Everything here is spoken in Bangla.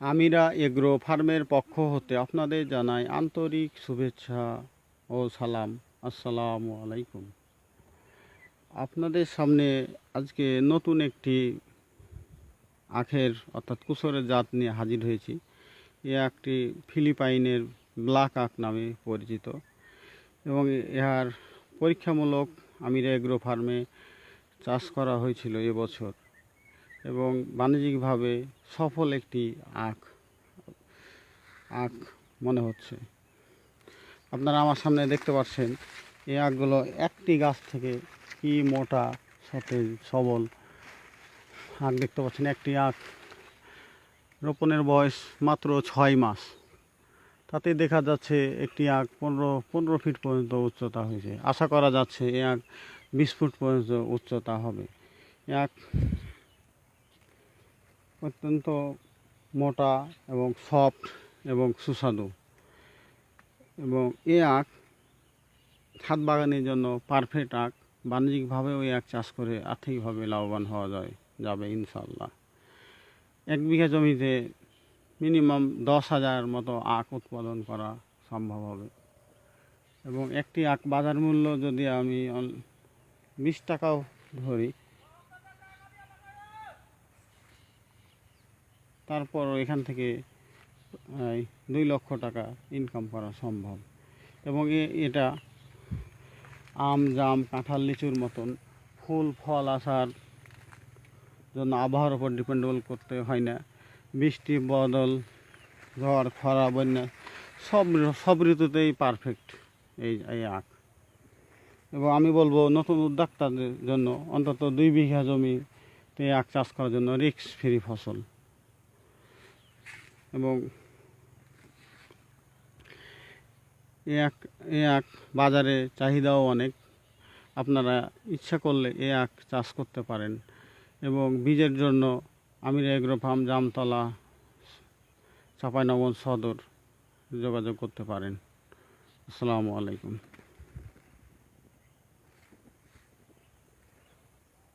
আমিরা এগ্রো ফার্মের পক্ষ হতে আপনাদের জানাই আন্তরিক শুভেচ্ছা ও সালাম। আসসালামু আলাইকুম। আপনাদের সামনে আজকে নতুন একটি আখের অর্থাৎ কুসরের জাত নিয়ে হাজির হয়েছি। এ একটি ফিলিপাইনের ব্ল্যাক আখ নামে পরিচিত এবং ইহার পরীক্ষামূলক আমিরা এগ্রো ফার্মে চাষ করা হয়েছিল এবছর এবং বাণিজ্যিকভাবে সফল একটি আখ আখ মনে হচ্ছে। আপনারা আমার সামনে দেখতে পাচ্ছেন, এই আখগুলো একটি গাছ থেকে কি মোটা, সতেজ, সবল আখ দেখতে পাচ্ছেন। একটি আখ রোপণের বয়স মাত্র ছয় মাস। তাতে দেখা যাচ্ছে একটি আখ পনেরো পনেরো ফিট পর্যন্ত উচ্চতা হয়েছে। আশা করা যাচ্ছে এ আখ বিশ ফুট পর্যন্ত উচ্চতা হবে। আখ অত্যন্ত মোটা এবং সফট এবং সুস্বাদু। এবং এ আখ ছাদ বাগানের জন্য পারফেক্ট আখ। বাণিজ্যিকভাবেও এই আখ চাষ করে আর্থিকভাবে লাভবান হওয়া যায়, যাবে ইনশাল্লাহ এক বিঘা জমিতে মিনিমাম দশ হাজার মতো আখ উৎপাদন করা সম্ভব হবে। এবং একটি আখ বাজার মূল্য যদি আমি বিশ টাকাও ধরি তারপর এখান থেকে দুই লক্ষ টাকা ইনকাম করা সম্ভব। এবং এটা আম, জাম, কাঁঠাল, লিচুর মতন ফুল, ফল আসার জন্য আবহাওয়ার উপর ডিপেন্ডেবল করতে হয় না। বৃষ্টি, বদল, ঝড়, খরা, বন্যা, সব সব ঋতুতেই পারফেক্ট এই এই আখ। এবং আমি বলব নতুন উদ্যোক্তাদের জন্য অন্তত দুই বিঘা জমিতে আখ চাষ করার জন্য রিস্ক ফ্রি ফসল। এবং এ আখ এ আখ বাজারে চাহিদাও অনেক। আপনারা ইচ্ছা করলে এ আখ চাষ করতে পারেন এবং বীজের জন্য আমির এগ্রো ফার্ম, জামতলা, চাঁপাইনগর সদর যোগাযোগ করতে পারেন। আসসালামু আলাইকুম।